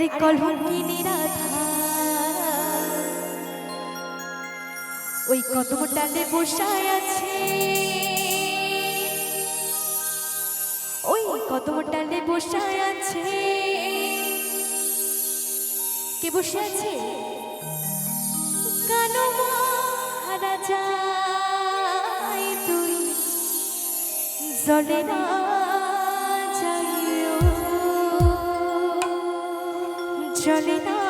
আরে কলঙ্কিনী রাধা ওই কদমটাতে বসায় আছে। ওই কদমটাতে বসায় আছে। কে বসে আছে? কানো হারা তুই জলে না 这里的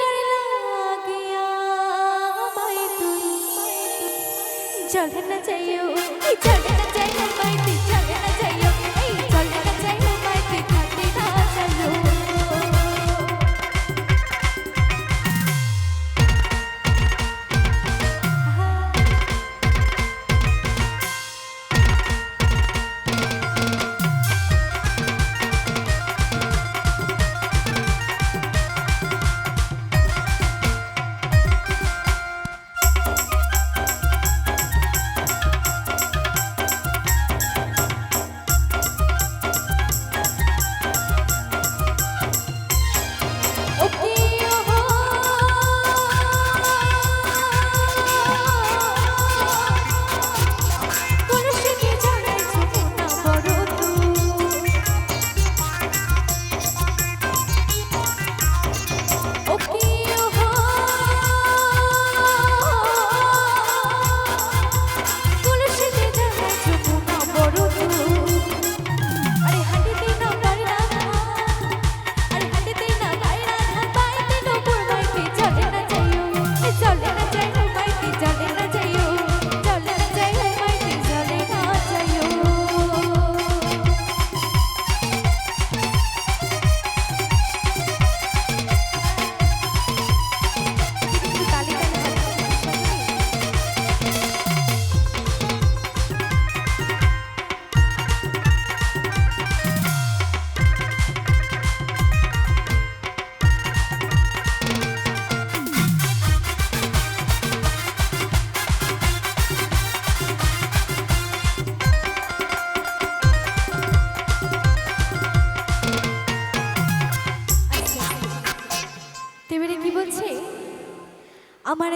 चढ़ना चाहिए चढ़ना चाहिए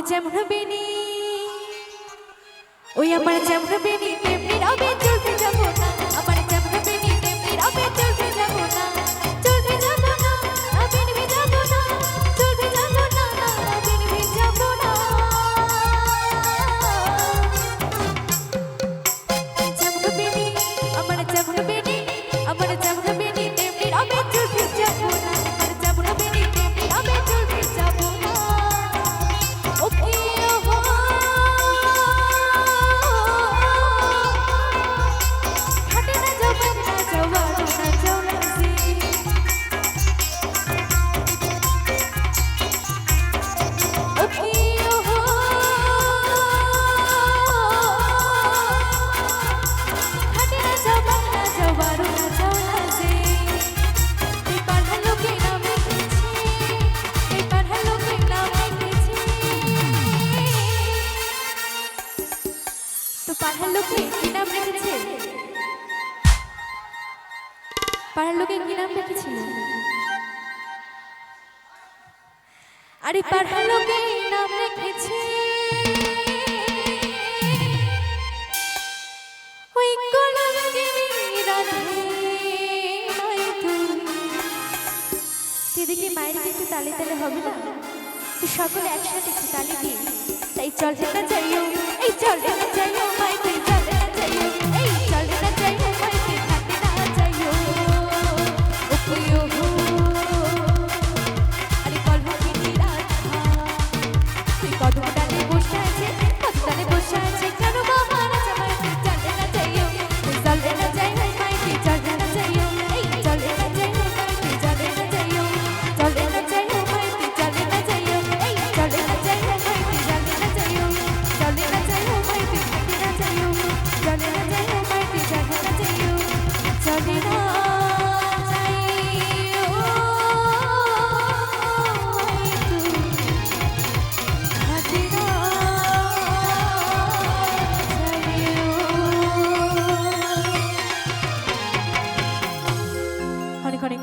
যেমন বেনি ওই আমার যেমন বেনি তেমনি রবে চলতে যাব না আমার পাড়ার লোকে কি নাম রেখেছে পাড়ার লোকে কি নাম রেখেছিল আরে পাড়ার লোকে নাম রেখেছে। দিদিকে মায়ের একটু তালে তালে হবে না? সকলে একসাথে একটু তালি দিয়ে তাই চল না যাইও এই চল না যাইও মাইতে চল